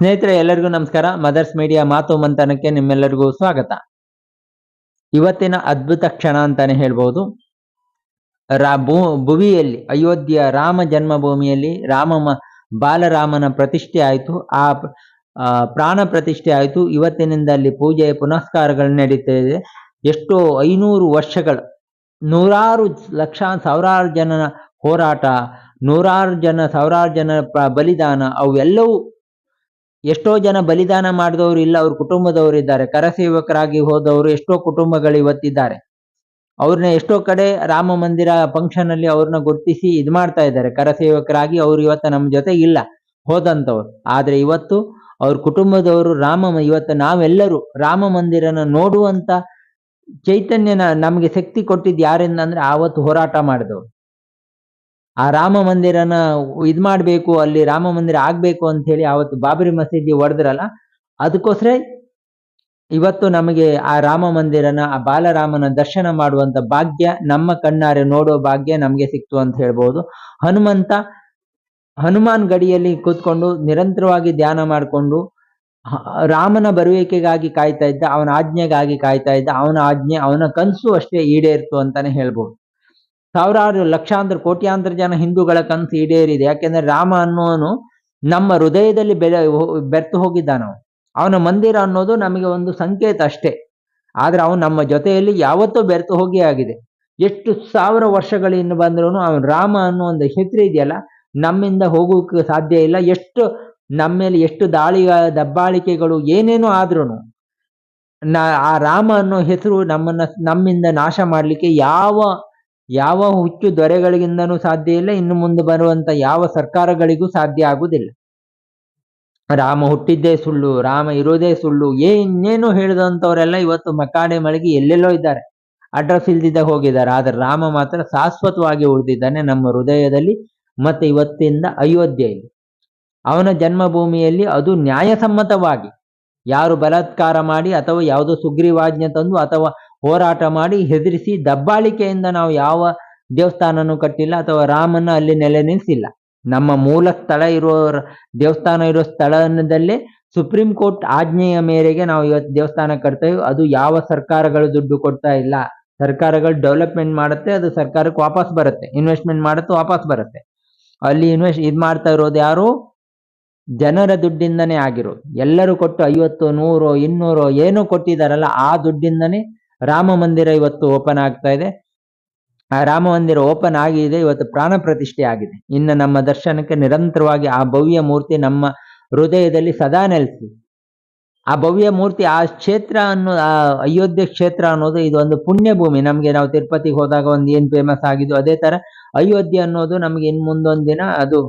ಸ್ನೇಹಿತರೆ, ಎಲ್ಲರಿಗೂ ನಮಸ್ಕಾರ. ಮದರ್ಸ್ ಮೀಡಿಯಾ ಮಾತು ಮಂಥನಕ್ಕೆ ನಿಮ್ಮೆಲ್ಲರಿಗೂ ಸ್ವಾಗತ. ಇವತ್ತಿನ ಅದ್ಭುತ ಕ್ಷಣ ಅಂತಾನೆ ಹೇಳ್ಬೋದು. ರಾ, ಭೂ, ಭುವಿಯಲ್ಲಿ, ಅಯೋಧ್ಯೆಯ ರಾಮ ಜನ್ಮಭೂಮಿಯಲ್ಲಿ ರಾಮ ಬಾಲರಾಮನ ಪ್ರತಿಷ್ಠೆ ಆಯಿತು. ಆ ಪ್ರಾಣ ಪ್ರತಿಷ್ಠೆ ಆಯಿತು. ಇವತ್ತಿನಿಂದ ಅಲ್ಲಿ ಪೂಜೆ, ಪುನಸ್ಕಾರಗಳು ನಡೀತಾ ಇದೆ. ಎಷ್ಟೋ ಐನೂರು ವರ್ಷಗಳು, ನೂರಾರು ಲಕ್ಷ, ಸಾವಿರಾರು ಜನನ ಹೋರಾಟ, ನೂರಾರು ಜನ, ಸಾವಿರಾರು ಜನ ಬಲಿದಾನ, ಅವೆಲ್ಲವೂ ಎಷ್ಟೋ ಜನ ಬಲಿದಾನ ಮಾಡಿದವರು ಇಲ್ಲ, ಅವ್ರ ಕುಟುಂಬದವರು ಇದ್ದಾರೆ. ಕರಸೇವಕರಾಗಿ ಹೋದವರು ಎಷ್ಟೋ ಕುಟುಂಬಗಳು ಇವತ್ತಿದ್ದಾರೆ. ಅವ್ರನ್ನ ಎಷ್ಟೋ ಕಡೆ ರಾಮ ಮಂದಿರ ಫಂಕ್ಷನ್ ಅಲ್ಲಿ ಅವ್ರನ್ನ ಗುರುತಿಸಿ ಇದ್ ಮಾಡ್ತಾ ಇದ್ದಾರೆ. ಕರಸೇವಕರಾಗಿ ಅವ್ರು ಇವತ್ತು ನಮ್ಮ ಜೊತೆ ಇಲ್ಲ, ಹೋದಂಥವ್ರು. ಆದ್ರೆ ಇವತ್ತು ಅವ್ರ ಕುಟುಂಬದವರು, ರಾಮ ಇವತ್ತು ನಾವೆಲ್ಲರೂ ರಾಮ ಮಂದಿರನ ನೋಡುವಂತ ಚೈತನ್ಯನ ನಮಗೆ ಶಕ್ತಿ ಕೊಟ್ಟಿದ್ದು ಯಾರಿಂದ ಅಂದ್ರೆ ಆವತ್ತು ಹೋರಾಟ ಮಾಡಿದವರು. ಆ ರಾಮ ಮಂದಿರನ ಇದ್ ಮಾಡ್ಬೇಕು, ಅಲ್ಲಿ ರಾಮ ಮಂದಿರ ಆಗ್ಬೇಕು ಅಂತ ಹೇಳಿ ಅವತ್ತು ಬಾಬರಿ ಮಸೀದಿ ಹೊಡೆದ್ರಲ್ಲ, ಅದಕ್ಕೋಸ್ಕರ ಇವತ್ತು ನಮಗೆ ಆ ರಾಮ ಮಂದಿರನ, ಆ ಬಾಲರಾಮನ ದರ್ಶನ ಮಾಡುವಂತ ಭಾಗ್ಯ, ನಮ್ಮ ಕಣ್ಣಾರೆ ನೋಡೋ ಭಾಗ್ಯ ನಮಗೆ ಸಿಕ್ತು ಅಂತ ಹೇಳ್ಬೋದು. ಹನುಮಂತ ಹನುಮಾನ್ ಗಡಿಯಲ್ಲಿ ಕೂತ್ಕೊಂಡು ನಿರಂತರವಾಗಿ ಧ್ಯಾನ ಮಾಡಿಕೊಂಡು ರಾಮನ ಬರುವಿಕೆಗಾಗಿ ಕಾಯ್ತಾ ಇದ್ದ, ಅವನ ಆಜ್ಞೆಗಾಗಿ ಕಾಯ್ತಾ ಇದ್ದ, ಅವನ ಆಜ್ಞೆ, ಅವನ ಕನಸು ಅಷ್ಟೇ ಈಡೇರ್ತು ಅಂತಾನೆ ಹೇಳ್ಬೋದು. ಸಾವಿರಾರು ಲಕ್ಷಾಂತರ ಕೋಟ್ಯಾಂತರ ಜನ ಹಿಂದೂಗಳ ಕನಸು ಈಡೇರಿದೆ. ಯಾಕೆಂದ್ರೆ ರಾಮ ಅನ್ನೋನು ನಮ್ಮ ಹೃದಯದಲ್ಲಿ ಬೆಲೆ ಬೆರ್ತು ಹೋಗಿದ್ದಾನ ಅವನ. ಮಂದಿರ ಅನ್ನೋದು ನಮಗೆ ಒಂದು ಸಂಕೇತ ಅಷ್ಟೇ. ಆದ್ರೆ ಅವನು ನಮ್ಮ ಜೊತೆಯಲ್ಲಿ ಯಾವತ್ತೂ ಬೆರೆತು ಹೋಗಿ ಆಗಿದೆ. ಎಷ್ಟು ಸಾವಿರ ವರ್ಷಗಳಿಂದ ಬಂದ್ರೂ ಅವನು ರಾಮ ಅನ್ನೋ ಒಂದು ಹೆಸರು ಇದೆಯಲ್ಲ, ನಮ್ಮಿಂದ ಹೋಗೋಕೆ ಸಾಧ್ಯ ಇಲ್ಲ. ಎಷ್ಟು ನಮ್ಮ ಮೇಲೆ ಎಷ್ಟು ದಾಳಿ ದಬ್ಬಾಳಿಕೆಗಳು ಏನೇನೋ ಆದ್ರೂ ನಾ, ಆ ರಾಮ ಅನ್ನೋ ಹೆಸರು ನಮ್ಮನ್ನ, ನಮ್ಮಿಂದ ನಾಶ ಮಾಡಲಿಕ್ಕೆ ಯಾವ ಯಾವ ಹುಚ್ಚು ದೊರೆಗಳಿಗಿಂದನೂ ಸಾಧ್ಯ ಇಲ್ಲ, ಇನ್ನು ಮುಂದೆ ಬರುವಂತ ಯಾವ ಸರ್ಕಾರಗಳಿಗೂ ಸಾಧ್ಯ ಆಗುವುದಿಲ್ಲ. ರಾಮ ಹುಟ್ಟಿದ್ದೇ ಸುಳ್ಳು, ರಾಮ ಇರೋದೇ ಸುಳ್ಳು ಏನೇನು ಹೇಳಿದಂಥವರೆಲ್ಲ ಇವತ್ತು ಮಕಾಡೆ ಮಳಗಿ ಎಲ್ಲೆಲ್ಲೋ ಇದ್ದಾರೆ. ಅಡ್ರೆಸ್ ಇಲ್ದಿದ್ದ ಹೋಗಿದ್ದಾರೆ, ಆದ್ರೆ ರಾಮ ಮಾತ್ರ ಶಾಶ್ವತವಾಗಿ ಉಳಿದಿದ್ದಾನೆ ನಮ್ಮ ಹೃದಯದಲ್ಲಿ, ಮತ್ತೆ ಇವತ್ತಿಂದ ಅಯೋಧ್ಯೆಯಲ್ಲಿ ಅವನ ಜನ್ಮಭೂಮಿಯಲ್ಲಿ ಅದು ನ್ಯಾಯಸಮ್ಮತವಾಗಿ, ಯಾರು ಬಲಾತ್ಕಾರ ಮಾಡಿ ಅಥವಾ ಯಾವುದೋ ಸುಗ್ರೀವಾಜ್ಞೆ ತಂದು ಅಥವಾ ಹೋರಾಟ ಮಾಡಿ ಹೆದರಿಸಿ ದಬ್ಬಾಳಿಕೆಯಿಂದ ನಾವು ಯಾವ ದೇವಸ್ಥಾನನೂ ಕಟ್ಟಿಲ್ಲ ಅಥವಾ ರಾಮನ ಅಲ್ಲಿ ನೆಲೆ ನಿಲ್ಲಿಸಿಲ್ಲ ನಮ್ಮ ಮೂಲ ಸ್ಥಳ ಇರೋ ದೇವಸ್ಥಾನ ಇರೋ ಸ್ಥಳದಲ್ಲೇ ಸುಪ್ರೀಂ ಕೋರ್ಟ್ ಆಜ್ಞೆಯ ಮೇರೆಗೆ ನಾವು ಇವತ್ತು ದೇವಸ್ಥಾನ ಕಟ್ತೇವೆ. ಅದು ಯಾವ ಸರ್ಕಾರಗಳು ದುಡ್ಡು ಕೊಡ್ತಾ ಇಲ್ಲ. ಸರ್ಕಾರಗಳು ಡೆವಲಪ್ಮೆಂಟ್ ಮಾಡುತ್ತೆ, ಅದು ಸರ್ಕಾರಕ್ಕೆ ವಾಪಸ್ ಬರುತ್ತೆ. ಇನ್ವೆಸ್ಟ್ಮೆಂಟ್ ಮಾಡುತ್ತೆ, ವಾಪಸ್ ಬರುತ್ತೆ. ಅಲ್ಲಿ ಇನ್ವೆಸ್ಟ್ ಇದು ಮಾಡ್ತಾ ಇರೋದು ಯಾರು? ಜನರ ದುಡ್ಡಿಂದನೇ ಆಗಿರೋದು. ಎಲ್ಲರೂ ಕೊಟ್ಟು ಐವತ್ತು, ನೂರು, ಇನ್ನೂರು ಏನೋ ಕೊಟ್ಟಿದಾರಲ್ಲ ಆ ದುಡ್ಡಿಂದನೇ ರಾಮ ಮಂದಿರ ಇವತ್ತು ಓಪನ್ ಆಗ್ತಾ ಇದೆ. ಆ ರಾಮ ಮಂದಿರ ಓಪನ್ ಆಗಿದೆ, ಇವತ್ತು ಪ್ರಾಣ ಪ್ರತಿಷ್ಠೆ ಆಗಿದೆ. ಇನ್ನು ನಮ್ಮ ದರ್ಶನಕ್ಕೆ ನಿರಂತರವಾಗಿ ಆ ಭವ್ಯ ಮೂರ್ತಿ ನಮ್ಮ ಹೃದಯದಲ್ಲಿ ಸದಾ ನೆಲೆಸಿ. ಆ ಭವ್ಯ ಮೂರ್ತಿ, ಆ ಕ್ಷೇತ್ರ ಅನ್ನೋ, ಆ ಅಯೋಧ್ಯೆ ಕ್ಷೇತ್ರ ಅನ್ನೋದು ಇದು ಒಂದು ಪುಣ್ಯ ಭೂಮಿ ನಮಗೆ ನಾವು ತಿರುಪತಿಗೆ ಹೋದಾಗ ಒಂದು ಏನ್ ಫೇಮಸ್ ಆಗಿದ್ದು ಅದೇ ತರ ಅಯೋಧ್ಯೆ ಅನ್ನೋದು ನಮ್ಗೆ ಇನ್ನು ಮುಂದೊಂದು ದಿನ ಅದು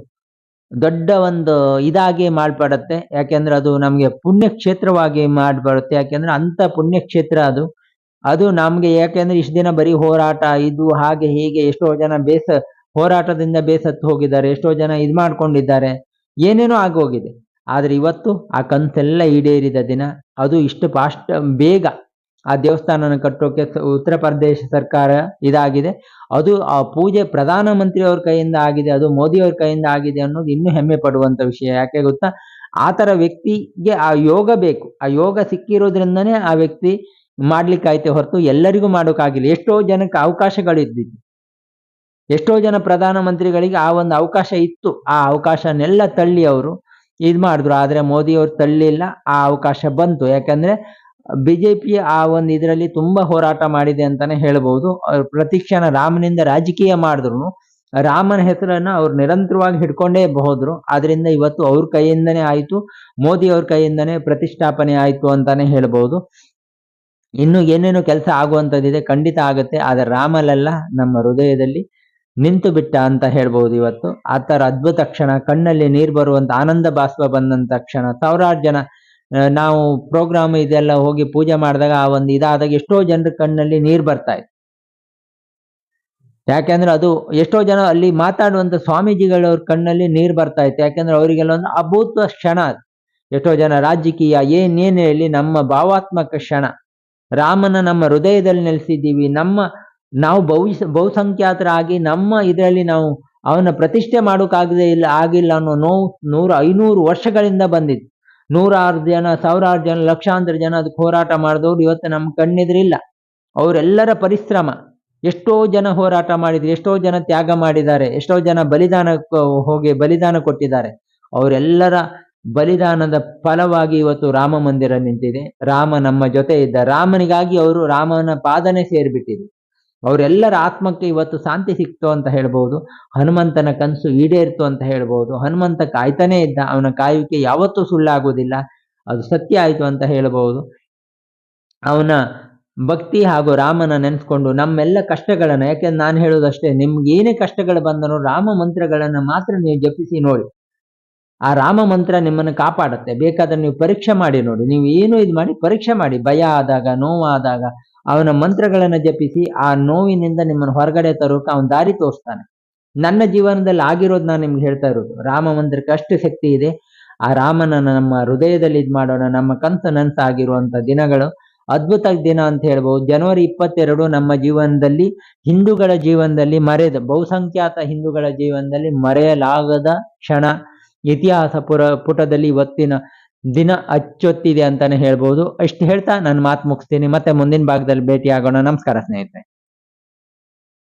ದೊಡ್ಡ ಒಂದು ಇದಾಗಿ ಮಾಡ್ಪಡುತ್ತೆ ಯಾಕೆಂದ್ರೆ ಅದು ನಮಗೆ ಪುಣ್ಯ ಕ್ಷೇತ್ರವಾಗಿ ಯಾಕೆಂದ್ರೆ ಅಂತ ಪುಣ್ಯ ಕ್ಷೇತ್ರ ಅದು. ಅದು ನಮ್ಗೆ ಯಾಕೆಂದ್ರೆ ಇಷ್ಟು ದಿನ ಬರೀ ಹೋರಾಟ, ಇದು ಹಾಗೆ ಹೀಗೆ ಎಷ್ಟೋ ಜನ ಬೇಸ, ಹೋರಾಟದಿಂದ ಬೇಸತ್ತು ಹೋಗಿದ್ದಾರೆ, ಎಷ್ಟೋ ಜನ ಇದು ಮಾಡ್ಕೊಂಡಿದ್ದಾರೆ. ಏನೇನೋ ಆಗೋಗಿದೆ ಆದ್ರೆ ಇವತ್ತು ಆ ಕನ್ಸೆಲ್ಲ ಈಡೇರಿದ ದಿನ, ಅದು ಇಷ್ಟು ಫಾಸ್ಟ್, ಬೇಗ ಆ ದೇವಸ್ಥಾನನ ಕಟ್ಟೋಕೆ ಉತ್ತರ ಪ್ರದೇಶ ಸರ್ಕಾರ ಇದಾಗಿದೆ. ಅದು ಆ ಪೂಜೆ ಪ್ರಧಾನ ಮಂತ್ರಿ ಅವ್ರ ಕೈಯಿಂದ ಆಗಿದೆ, ಅದು ಮೋದಿ ಅವ್ರ ಕೈಯಿಂದ ಆಗಿದೆ ಅನ್ನೋದು ಇನ್ನೂ ಹೆಮ್ಮೆ ಪಡುವಂತ ವಿಷಯ. ಯಾಕೆ ಗೊತ್ತಾ? ಆ ತರ ವ್ಯಕ್ತಿಗೆ ಆ ಯೋಗ ಬೇಕು. ಆ ಯೋಗ ಸಿಕ್ಕಿರೋದ್ರಿಂದನೇ ಆ ವ್ಯಕ್ತಿ ಮಾಡ್ಲಿಕ್ಕಾಯ್ತೆ ಹೊರತು ಎಲ್ಲರಿಗೂ ಮಾಡೋಕ್ಕಾಗಿಲ್ಲ. ಎಷ್ಟೋ ಜನಕ್ಕೆ ಅವಕಾಶಗಳಿದ್ದಿದ್ದು. ಎಷ್ಟೋ ಜನ ಪ್ರಧಾನ ಮಂತ್ರಿಗಳಿಗೆ ಆ ಒಂದು ಅವಕಾಶ ಇತ್ತು. ಆ ಅವಕಾಶನೆಲ್ಲ ತಳ್ಳಿ ಅವರು ಇದು ಮಾಡಿದ್ರು. ಆದರೆ ಮೋದಿ ಅವ್ರು ತಳ್ಳಿಲ್ಲ. ಆ ಅವಕಾಶ ಬಂತು. ಯಾಕಂದ್ರೆ ಬಿಜೆಪಿ ಆ ಒಂದು ಇದರಲ್ಲಿ ತುಂಬಾ ಹೋರಾಟ ಮಾಡಿದೆ ಅಂತಾನೆ ಹೇಳ್ಬಹುದು ಅವ್ರು ಪ್ರತಿಕ್ಷಣ ರಾಮನಿಂದ ರಾಜಕೀಯ ಮಾಡಿದ್ರು. ರಾಮನ ಹೆಸರನ್ನ ಅವ್ರು ನಿರಂತರವಾಗಿ ಹಿಡ್ಕೊಂಡೇ ಹೋದ್ರು. ಆದ್ರಿಂದ ಇವತ್ತು ಅವ್ರ ಕೈಯಿಂದನೇ ಆಯ್ತು. ಮೋದಿ ಅವ್ರ ಕೈಯಿಂದನೇ ಪ್ರತಿಷ್ಠಾಪನೆ ಆಯ್ತು ಅಂತಾನೆ ಹೇಳ್ಬಹುದು ಇನ್ನು ಏನೇನು ಕೆಲಸ ಆಗುವಂಥದ್ದಿದೆ ಖಂಡಿತ ಆಗುತ್ತೆ. ಆದರೆ ರಾಮಲೆಲ್ಲ ನಮ್ಮ ಹೃದಯದಲ್ಲಿ ನಿಂತು ಬಿಟ್ಟ ಅಂತ ಹೇಳ್ಬೋದು ಇವತ್ತು. ಆ ಥರ ಅದ್ಭುತ ಕ್ಷಣ, ಕಣ್ಣಲ್ಲಿ ನೀರು ಬರುವಂತ ಆನಂದ ಭಾಸ್ವ ಬಂದಂತ ಕ್ಷಣ. ಸಾವಿರಾರು ಜನ ನಾವು ಪ್ರೋಗ್ರಾಮ್ ಇದೆಲ್ಲ ಹೋಗಿ ಪೂಜೆ ಮಾಡಿದಾಗ ಆ ಒಂದು ಇದಾದಾಗ ಎಷ್ಟೋ ಜನರ ಕಣ್ಣಲ್ಲಿ ನೀರು ಬರ್ತಾ ಇತ್ತು ಯಾಕೆಂದ್ರೆ ಅದು ಎಷ್ಟೋ ಜನ ಅಲ್ಲಿ ಮಾತಾಡುವಂತ ಸ್ವಾಮೀಜಿಗಳವ್ರ ಕಣ್ಣಲ್ಲಿ ನೀರು ಬರ್ತಾ ಇತ್ತು. ಯಾಕೆಂದ್ರೆ ಅವರಿಗೆಲ್ಲ ಒಂದು ಅಭೂತ ಕ್ಷಣ ಎಷ್ಟೋ ಜನ ರಾಜಕೀಯ ಏನೇನು ಹೇಳಿ ನಮ್ಮ ಭಾವಾತ್ಮಕ ಕ್ಷಣ. ರಾಮನ ನಮ್ಮ ಹೃದಯದಲ್ಲಿ ನೆಲೆಸಿದ್ದೀವಿ. ನಮ್ಮ ನಾವು ಬಹು ಬಹುಸಂಖ್ಯಾತರಾಗಿ ನಮ್ಮ ಇದರಲ್ಲಿ ನಾವು ಅವನ ಪ್ರತಿಷ್ಠೆ ಮಾಡೋಕ್ಕಾಗದೇ ಇಲ್ಲ, ಆಗಿಲ್ಲ ಅನ್ನೋ ನೋವು ನೂರು, ಐನೂರು ವರ್ಷಗಳಿಂದ ಬಂದಿತ್ತು. ನೂರಾರು ಜನ, ಸಾವಿರಾರು ಜನ, ಲಕ್ಷಾಂತರ ಜನ ಅದಕ್ಕೆ ಹೋರಾಟ ಮಾಡಿದವ್ರು ಇವತ್ತು ನಮ್ಮ ಕಣ್ಣಿದ್ರಿಲ್ಲ ಅವರೆಲ್ಲರ ಪರಿಶ್ರಮ. ಎಷ್ಟೋ ಜನ ಹೋರಾಟ ಮಾಡಿದ್ರು, ಎಷ್ಟೋ ಜನ ತ್ಯಾಗ ಮಾಡಿದ್ದಾರೆ, ಎಷ್ಟೋ ಜನ ಬಲಿದಾನ ಹೋಗಿ ಬಲಿದಾನ ಕೊಟ್ಟಿದ್ದಾರೆ. ಅವರೆಲ್ಲರ ಬಲಿದಾನದ ಫಲವಾಗಿ ಇವತ್ತು ರಾಮ ಮಂದಿರ ನಿಂತಿದೆ. ರಾಮ ನಮ್ಮ ಜೊತೆ ಇದ್ದ ರಾಮನಿಗಾಗಿ ಅವರು ರಾಮನ ಪಾದನೆ ಸೇರಿಬಿಟ್ಟಿದೆ ಅವರೆಲ್ಲರ ಆತ್ಮಕ್ಕೆ ಇವತ್ತು ಶಾಂತಿ ಸಿಕ್ತು ಅಂತ ಹೇಳ್ಬೋದು. ಹನುಮಂತನ ಕನಸು ಈಡೇರಿತು ಅಂತ ಹೇಳ್ಬೋದು. ಹನುಮಂತ ಕಾಯ್ತಾನೇ ಇದ್ದ. ಅವನ ಕಾಯುವಿಕೆ ಯಾವತ್ತೂ ಸುಳ್ಳಾಗುವುದಿಲ್ಲ ಅದು ಸತ್ಯ ಆಯಿತು ಅಂತ ಹೇಳ್ಬೋದು. ಅವನ ಭಕ್ತಿ ಹಾಗೂ ರಾಮನ ನೆನೆಸ್ಕೊಂಡು ನಮ್ಮೆಲ್ಲ ಕಷ್ಟಗಳನ್ನು, ಯಾಕೆಂದ್ರೆ ನಾನು ಹೇಳೋದಷ್ಟೇ ನಿಮ್ಗೆ ಏನೇ ಕಷ್ಟಗಳು ಬಂದನೋ ರಾಮ ಮಂತ್ರಗಳನ್ನು ಮಾತ್ರ ನೀವು ಜಪಿಸಿ ನೋಡಿ. ಆ ರಾಮ ಮಂತ್ರ ನಿಮ್ಮನ್ನು ಕಾಪಾಡುತ್ತೆ. ಬೇಕಾದ್ರೆ ನೀವು ಪರೀಕ್ಷೆ ಮಾಡಿ ನೋಡಿ. ನೀವು ಏನು ಇದು ಮಾಡಿ ಪರೀಕ್ಷೆ ಮಾಡಿ. ಭಯ ಆದಾಗ, ನೋವಾದಾಗ ಅವನ ಮಂತ್ರಗಳನ್ನು ಜಪಿಸಿ ಆ ನೋವಿನಿಂದ ನಿಮ್ಮನ್ನು ಹೊರಗಡೆ ತರೋಕೆ ಅವನು ದಾರಿ ತೋರಿಸ್ತಾನೆ. ನನ್ನ ಜೀವನದಲ್ಲಿ ಆಗಿರೋದು ನಾನು ನಿಮ್ಗೆ ಹೇಳ್ತಾ ಇರೋದು. ರಾಮ ಮಂತ್ರಕ್ಕೆ ಅಷ್ಟು ಶಕ್ತಿ ಇದೆ. ಆ ರಾಮನ ನಮ್ಮ ಹೃದಯದಲ್ಲಿ ಇದು ಮಾಡೋಣ. ನಮ್ಮ ಕನಸು ನನಸಾಗಿರುವಂಥ ದಿನಗಳು ಅದ್ಭುತ ದಿನ ಅಂತ ಹೇಳ್ಬೋದು. ಜನವರಿ ಇಪ್ಪತ್ತೆರಡು ನಮ್ಮ ಜೀವನದಲ್ಲಿ, ಹಿಂದೂಗಳ ಜೀವನದಲ್ಲಿ ಮರೆಯದ ಬಹುಸಂಖ್ಯಾತ ಹಿಂದೂಗಳ ಜೀವನದಲ್ಲಿ ಮರೆಯಲಾಗದ ಕ್ಷಣ. ಇತಿಹಾಸ ಪುರ, ಪುಟದಲ್ಲಿ ಇವತ್ತಿನ ದಿನ ಅಚ್ಚೊತ್ತಿದೆ ಅಂತಾನೆ ಹೇಳ್ಬಹುದು ಅಷ್ಟು ಹೇಳ್ತಾ ನನ್ನ ಮಾತು ಮುಗಿಸ್ತೀನಿ. ಮತ್ತೆ ಮುಂದಿನ ಭಾಗದಲ್ಲಿ ಭೇಟಿ ಆಗೋಣ ನಮಸ್ಕಾರ ಸ್ನೇಹಿತರೆ.